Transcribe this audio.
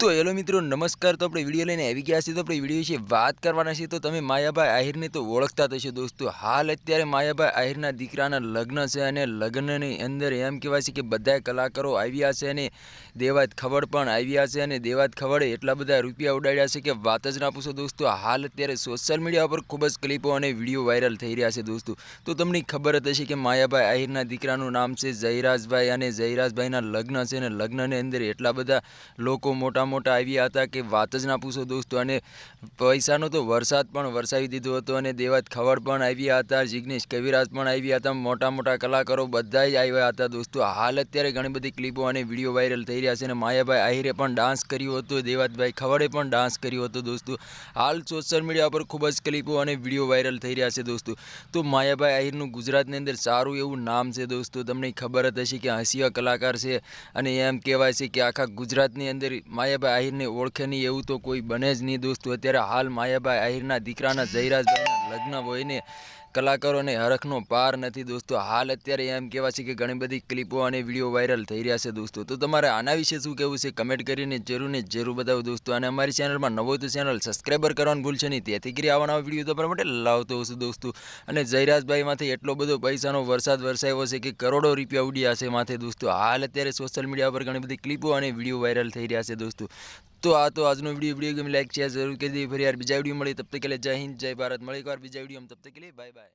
તો હેલો મિત્રો, નમસ્કાર. તો આપણે વીડિયો લઈને આવી ગયા છીએ. તો આપણે વીડિયો વિશે વાત કરવાના છીએ. તો તમે માયાભાઈ આહિરને તો ઓળખતા થશો દોસ્તો. હાલ અત્યારે માયાભાઈ આહિરના દીકરાના લગ્ન છે અને લગ્નની અંદર એમ કહેવાય છે કે બધા કલાકારો આવ્યા છે અને દેવાત ખવડ પણ આવ્યા છે અને દેવાત ખવડે એટલા બધા રૂપિયા ઉડાડ્યા છે કે વાત જ ના પૂછો દોસ્તો. હાલ અત્યારે સોશિયલ મીડિયા પર ખૂબ જ ક્લિપો અને વીડિયો વાયરલ થઈ રહ્યા છે દોસ્તો. તો તમને ખબર જ હશે કે માયાભાઈ આહિરના દીકરાનું નામ છે જયરાજભાઈ અને જયરાજભાઈના લગ્ન છે અને લગ્નની અંદર એટલા બધા લોકો મોટા મોટા આવ્યા હતા કે વાત જ ના પૂછો દોસ્તો. અને પૈસાનો તો વરસાદ પણ વરસાવી દીધો હતો અને દેવાત ખવડ પણ આવ્યા હતા, જિગ્નેશ કવિરાજ પણ આવ્યા હતા, મોટા મોટા કલાકારો બધા જ આવ્યા હતા દોસ્તો. હાલ અત્યારે ઘણી બધી ક્લિપો અને વીડિયો વાયરલ થઈ રહ્યા છે અને માયાભાઈ આહિરે પણ ડાન્સ કર્યો હતો, દેવાતભાઈ ખવડે પણ ડાન્સ કર્યો હતો દોસ્તો. હાલ સોશિયલ મીડિયા પર ખૂબ જ ક્લિપો અને વીડિયો વાયરલ થઈ રહ્યા છે દોસ્તો. તો માયાભાઈ આહિરનું ગુજરાતની અંદર સારું એવું નામ છે દોસ્તો. તમને ખબર જ હશે કે હાસ્ય કલાકાર છે અને એમ કહેવાય છે કે આખા ગુજરાતની અંદર માયાભાઈ આહિરને ઓળખે નહીં એવું તો કોઈ બને જ નહીં દોસ્તો. અત્યારે હાલ માયાભાઈ આહિરના દીકરાના જયરાજભાઈના લગ્ન હોઈને કલાકારોને હરખનો પાર નથી દોસ્તો. હાલ અત્યારે એમ કહેવા છે કે ઘણી બધી ક્લિપો અને વીડિયો વાયરલ થઈ રહ્યા છે દોસ્તો. તો તમારે આના વિશે શું કહેવું છે? કમેન્ટ કરીને જરૂર ને જરૂર બતાવો દોસ્તો. અને અમારી ચેનલમાં નવો તો ચેનલ સબસ્ક્રાઈબર કરવાનું ભૂલશે નહીં. તેથી કરી આવવાના વીડિયો તમારા માટે લાવતો હશે દોસ્તો. અને જયરાજભાઈમાંથી એટલો બધો પૈસાનો વરસાદ વરસાયો છે કે કરોડો રૂપિયા ઉડ્યા છે માથે દોસ્તો. હાલ અત્યારે સોશિયલ મીડિયા પર ઘણી બધી ક્લિપો અને વીડિયો વાયરલ થઈ રહ્યા છે દોસ્તો. દોસ્તો, આ તો આજનો વીડિયો વીડિયો ગમે લાઈક શેર જરૂર કરી દીધી ફરી યાર બીજા વીડિયો મળી તબ તક કે જય હિન્દ, જય ભારત. મળી એકવાર બીજા વીડિયો તબ તક કે બાય બાય